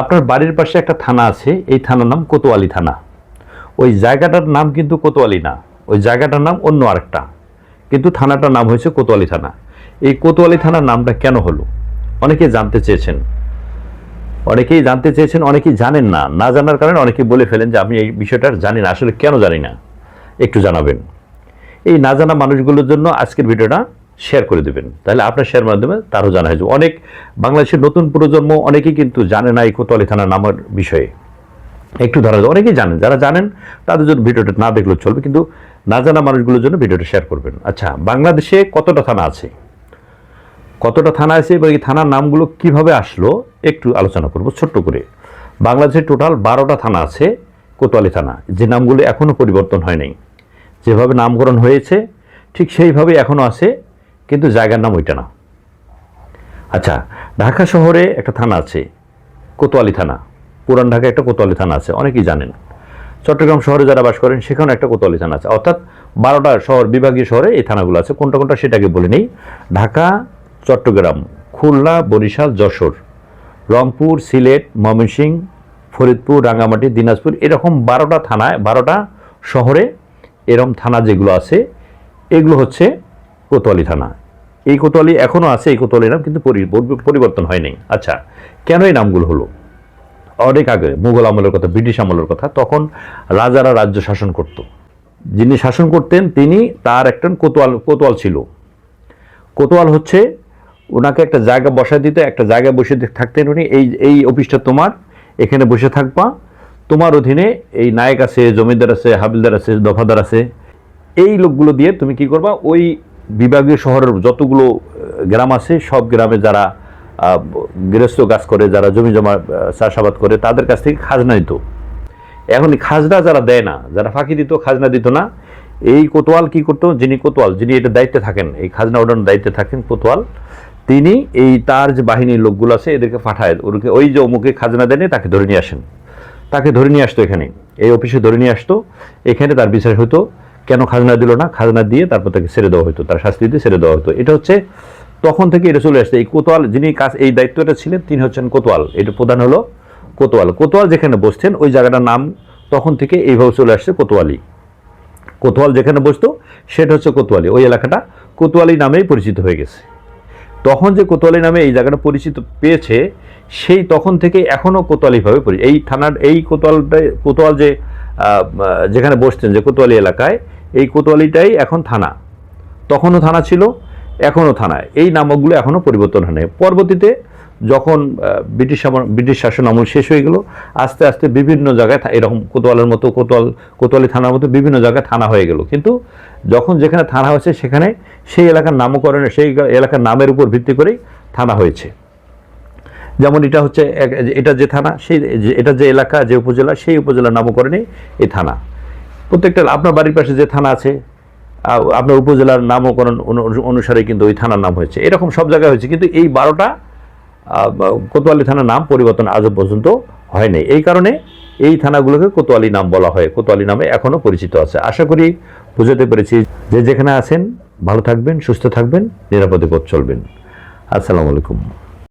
আপনার বাড়ির পাশে একটা থানা আছে, এই থানার নাম কোতোয়ালি থানা। ওই জায়গাটার নাম কিন্তু কোতোয়ালি না, ওই জায়গাটার নাম অন্য আরেকটা। কিন্তু থানাটার নাম হয়েছে কোতোয়ালি থানা। এই কোতোয়ালি থানার নামটা কেন হলো? অনেকে জানতে চেয়েছেন। অনেকেই জানতে চেয়েছেন, অনেকেই জানেন না। না জানার কারণে অনেকেই বলে ফেলেন যে আমি এই বিষয়টা জানি না, আসলে কেন জানি না। একটু জানাবেন। এই না জানা মানুষগুলোর জন্য আজকের ভিডিওটা শেয়ার করে দেবেন। তাহলে আপনার শেয়ার মাধ্যমে তারও জানা হয়ে যাবে। অনেক বাংলাদেশের নতুন প্রজন্ম অনেকেই কিন্তু জানে না এই কোতোয়ালি থানার নামের বিষয়ে। একটু ধরা যায় অনেকেই জানেন, যারা জানেন তাদের জন্য ভিডিওটা না দেখলেও চলবে, কিন্তু না জানা মানুষগুলোর জন্য ভিডিওটা শেয়ার করবেন। আচ্ছা বাংলাদেশে কতটা থানা আছে? কতটা থানা আছে এবং এই থানার নামগুলো কীভাবে আসলো একটু আলোচনা করব, ছোট্ট করে। বাংলাদেশে টোটাল বারোটা থানা আছে, কোতোয়ালি থানা। যে নামগুলো এখনও পরিবর্তন হয় নাই। যেভাবে নামকরণ হয়েছে, ঠিক সেইভাবে এখনও আছে। কিন্তু জায়গার নাম ওইটা না। আচ্ছা ঢাকা শহরে একটা থানা আছে, কোতোয়ালি থানা। পুরান ঢাকায় একটা কোতোয়ালি থানা আছে, অনেকেই জানেন। চট্টগ্রাম শহরে যারা বাস করেন সেখানে একটা কোতোয়ালি থানা আছে। অর্থাৎ বারোটা শহর, বিভাগীয় শহরে এই থানাগুলো আছে। কোনটা কোনটা সেটাকে বলে নেই। ঢাকা, চট্টগ্রাম, খুলনা, বরিশাল, যশোর, রংপুর, সিলেট, ময়মনসিংহ, ফরিদপুর, রাঙ্গামাটি, দিনাজপুর, এরকম বারোটা থানায়, বারোটা শহরে এরকম থানা যেগুলো আছে, এগুলো হচ্ছে কোতোয়ালি থানা। এই কোতোয়ালি এখনও আছে, এই কোতোয়ালি নাম কিন্তু পরি- পরিবর্তন হয়নি। আচ্ছা কেন এই নামগুলো হলো? অনেক আগে মুঘল আমলের কথা, ব্রিটিশ আমলের কথা, তখন রাজারা রাজ্য শাসন করত। যিনি শাসন করতেন, তিনি তার একটা কোতোয়াল কোতোয়াল ছিল। কোতোয়াল হচ্ছে ওনাকে একটা জায়গা বসায় দিতে, একটা জায়গায় বসে থাকতেন উনি, এই এই অফিসটা তোমার, এখানে বসে থাকবা। তোমার অধীনে এই নায়ক আছে, জমিদার আছে, হাবিলদার আছে, দফাদার আছে। এই লোকগুলো দিয়ে তুমি কি করবা? ওই বিভাগীয় শহরের যতগুলো গ্রাম আছে, সব গ্রামে যারা গৃহস্থ কাজ করে, যারা জমি জমা চাষাবাদ করে, তাদের কাছ থেকে খাজনা দিত এখন খাজনা যারা দেয় না, যারা ফাঁকি দিত, খাজনা দিত না, এই কোতোয়াল কি করতো? যিনি কোতোয়াল, যিনি এটা দায়িত্বে থাকেন, এই খাজনা ওঠানোর দায়িত্বে থাকেন কোতোয়াল, তিনি এই তার যে বাহিনীর লোকগুলো আছে, এদেরকে পাঠায়, ওদেরকে ওই যে অমুকে খাজনা দেনে তাকে ধরে নিয়ে আসেন। তাকে ধরে নিয়ে আসতো এখানে, এই অফিসে ধরে নিয়ে আসতো, এখানে তার বিচার হতো। কেন খাজনা দিল না? খাজনা দিয়ে তারপর তাকে ছেড়ে দেওয়া হতো তার শাস্তি দিয়ে ছেড়ে দেওয়া হতো এটা হচ্ছে তখন থেকে এটা চলে আসছে। এই কোতোয়াল, যিনি কাজ, এই দায়িত্বটা ছিলেন, তিনি হচ্ছেন কোতোয়াল। এটা প্রধান হলো কোতোয়াল। কোতোয়াল যেখানে বসছেন ওই জায়গাটার নাম তখন থেকে এইভাবে চলে আসছে কোতোয়ালি। কোতোয়াল যেখানে বসতো, সেটা হচ্ছে কোতোয়ালি। ওই এলাকাটা কোতোয়ালি নামেই পরিচিত হয়ে গেছে। তখন যে কোতোয়ালি নামে এই জায়গাটা পরিচিত পেয়েছে, সেই তখন থেকে এখনও কোতোয়ালিভাবে পরি, এই থানার, এই কোতোয়ালটাই কোতোয়াল যে যেখানে বসতেন যে কোতোয়ালি এলাকায়, এই কোতোয়ালিটাই এখন থানা। তখনও থানা ছিল, এখনও থানায় এই নামকগুলো এখনও পরিবর্তন হয়নি। পরবর্তীতে যখন ব্রিটিশ ব্রিটিশ শাসন আমল শেষ হয়ে গেল, আস্তে আস্তে বিভিন্ন জায়গায় এরকম কোতোয়ালের মতো, কোতোয়াল কোতোয়ালি থানার মতো বিভিন্ন জায়গায় থানা হয়ে গেল। কিন্তু যখন যেখানে থানা হয়েছে, সেখানে সেই এলাকার নামকরণে সেই এলাকার নামের উপর ভিত্তি করেই থানা হয়েছে। যেমন এটা হচ্ছে এটা যে থানা, সেই এটা যে এলাকা, যে উপজেলা, সেই উপজেলার নামকরণে এই থানা। প্রত্যেকটা আপনার বাড়ির পাশে যে থানা আছে আপনার উপজেলার নামকরণ অনুসারে কিন্তু ওই থানার নাম হয়েছে। এরকম সব জায়গায় হয়েছে, কিন্তু এই বারোটা কোতোয়ালি থানার নাম পরিবর্তন আজও পর্যন্ত হয়নি এই কারণে এই থানাগুলোকে কোতোয়ালি নাম বলা হয়, কোতোয়ালি নামে এখনও পরিচিত আছে। আশা করি বুঝাতে পেরেছি যে যেখানে আছেন, ভালো থাকবেন, সুস্থ থাকবেন, নিরাপদে পথ চলবেন। আসসালামু আলাইকুম।